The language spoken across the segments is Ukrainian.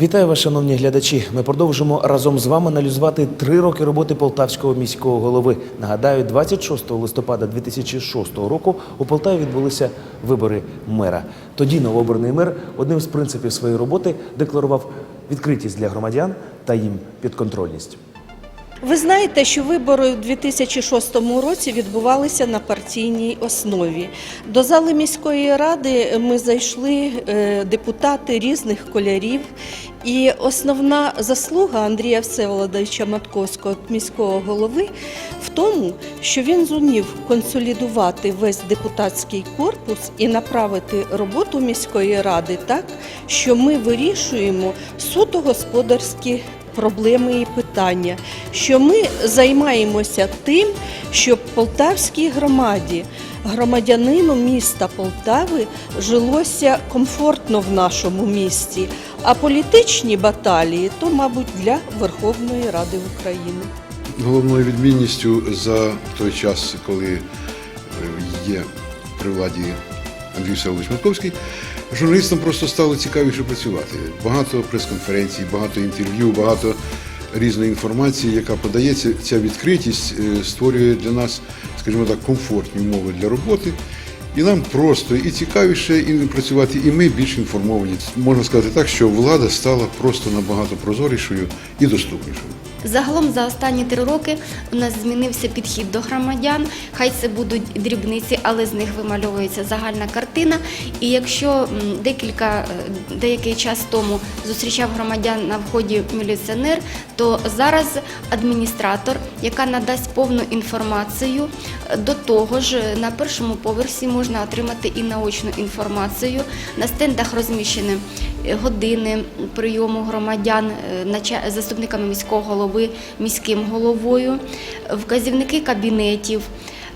Вітаю вас, шановні глядачі. Ми продовжимо разом з вами аналізувати три роки роботи полтавського міського голови. Нагадаю, 26 листопада 2006 року у Полтаві відбулися вибори мера. Тоді новообраний мер одним з принципів своєї роботи декларував відкритість для громадян та їм підконтрольність. Ви знаєте, що вибори у 2006 році відбувалися на партійній основі. До зали міської ради ми зайшли е, депутати різних кольорів. І основна заслуга Андрія Всеволодовича Матковського, міського голови, в тому, що він зумів консолідувати весь депутатський корпус і направити роботу міської ради так, що ми вирішуємо суто господарські проблеми і питання, що ми займаємося тим, щоб полтавській громаді, громадянину міста Полтави жилося комфортно в нашому місті. А політичні баталії то, мабуть, для Верховної Ради України. Головною відмінністю за той час, коли е, є при владі Андрій Савович Матковський, журналістам просто стало цікавіше працювати. Багато прес-конференцій, багато інтерв'ю, багато різної інформації, яка подається. Ця відкритість е, створює для нас, скажімо так, комфортні умови для роботи. І нам просто і цікавіше і працювати, і ми більш інформовані. Можна сказати так, що влада стала просто набагато прозорішою і доступнішою. Загалом за останні три роки у нас змінився підхід до громадян. Хай це будуть дрібниці, але з них вимальовується загальна картина. І якщо декілька е, деякий час тому зустрічав громадян на вході міліціонер, то зараз адміністратор, яка надасть повну інформацію. До того ж, на першому поверсі можна отримати і наочну інформацію. На стендах розміщені е, години прийому громадян е, заступниками міського голови, міським головою, вказівники кабінетів.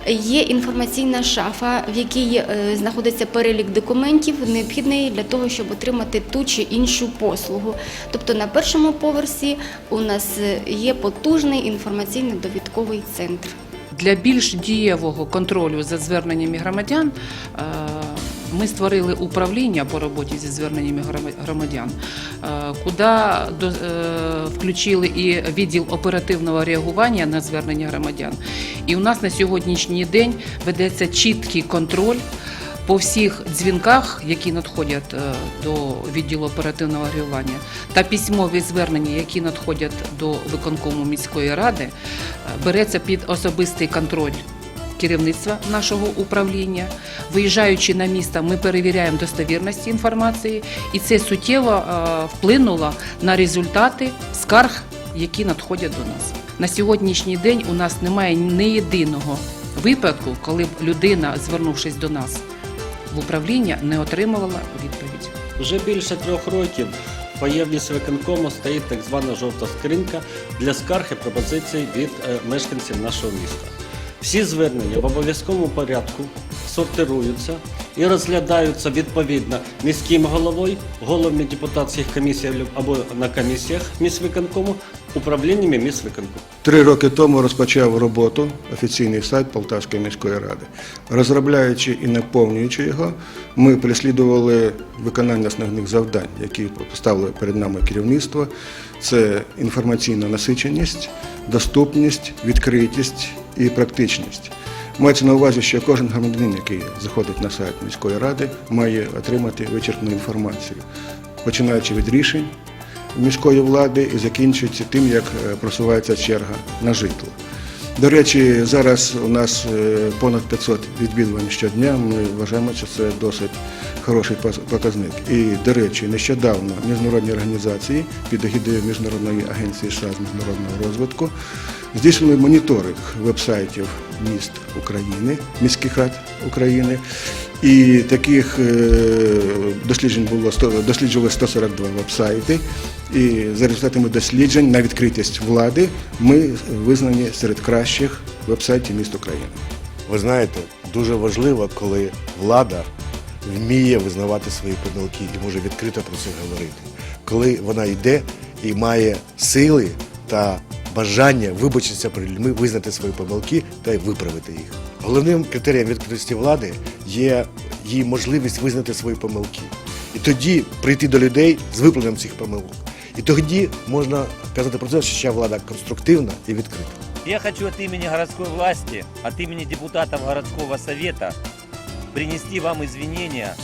Є інформаційна шафа, в якій е, знаходиться перелік документів, необхідний для того, щоб отримати ту чи іншу послугу. Тобто на першому поверсі у нас є потужний інформаційний довідковий центр. Для більш дієвого контролю за зверненнями громадян е, ми створили управління по роботі зі зверненнями громадян, е, куди е, включили і відділ оперативного реагування на звернення громадян. І у нас на сьогоднішній день ведеться чіткий контроль. По всіх дзвінках, які надходять е, до відділу оперативного реагування, та письмові звернення, які надходять до виконкому міської ради, е, береться під особистий контроль керівництва нашого управління. Виїжджаючи на місто, ми перевіряємо достовірність інформації, і це суттєво е, вплинуло на результати скарг, які надходять до нас. На сьогоднішній день у нас немає ні єдиного випадку, коли б людина, звернувшись до нас в управління, не отримувала відповідь. Вже більше трьох років в виконкому стоїть так звана жовта скринька для скарг і пропозицій від е, мешканців нашого міста. Всі звернення в обов'язковому порядку сортируються і розглядаються відповідно міським головою, головами депутатських комісій або на комісіях міськвиконкому, управліннями міськвиконкому. Три роки тому розпочав роботу офіційний сайт Полтавської міської ради. Розробляючи і наповнюючи його, ми переслідували виконання основних завдань, які поставили перед нами керівництво. Це інформаційна насиченість, доступність, відкритість і практичність. Мається на увазі, що кожен громадянин, який заходить на сайт міської ради, має отримати вичерпну інформацію, починаючи від рішень міської влади і закінчується тим, як е, просувається черга на житло. До речі, зараз у нас е, понад 500 відвідувань щодня. Ми вважаємо, що це досить хороший показник. І, до речі, нещодавно міжнародні організації під егідою Міжнародної агенції США з міжнародного розвитку здійснили моніторинг вебсайтів міст України, міських рад України. І таких е, досліджень було досліджували 142 вебсайти. І за результатами досліджень на відкритість влади ми визнані серед кращих вебсайтів міст України. Ви знаєте, дуже важливо, коли влада вміє визнавати свої помилки і може відкрито про це говорити. Коли вона йде і має сили та бажання вибачитися перед людьми, визнати свої помилки та й виправити їх. Головним критерієм відкритості влади є її можливість визнати свої помилки. І тоді прийти до людей з виправленням цих помилок. І тоді можна казати про те, що ця влада конструктивна і відкрита. Я хочу от имени городской власти, от имени депутатов городского совета принести вам извинения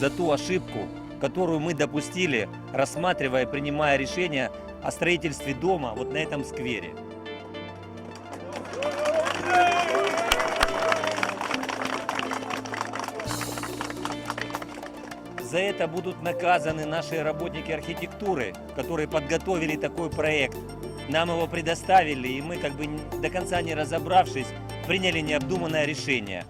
за ту ошибку, которую мы допустили, рассматривая и принимая решение о строительстве дома вот на этом сквере. За это будут наказаны наши работники архитектуры, которые подготовили такой проект. Нам его предоставили, и мы, как бы до конца не разобравшись, приняли необдуманное решение.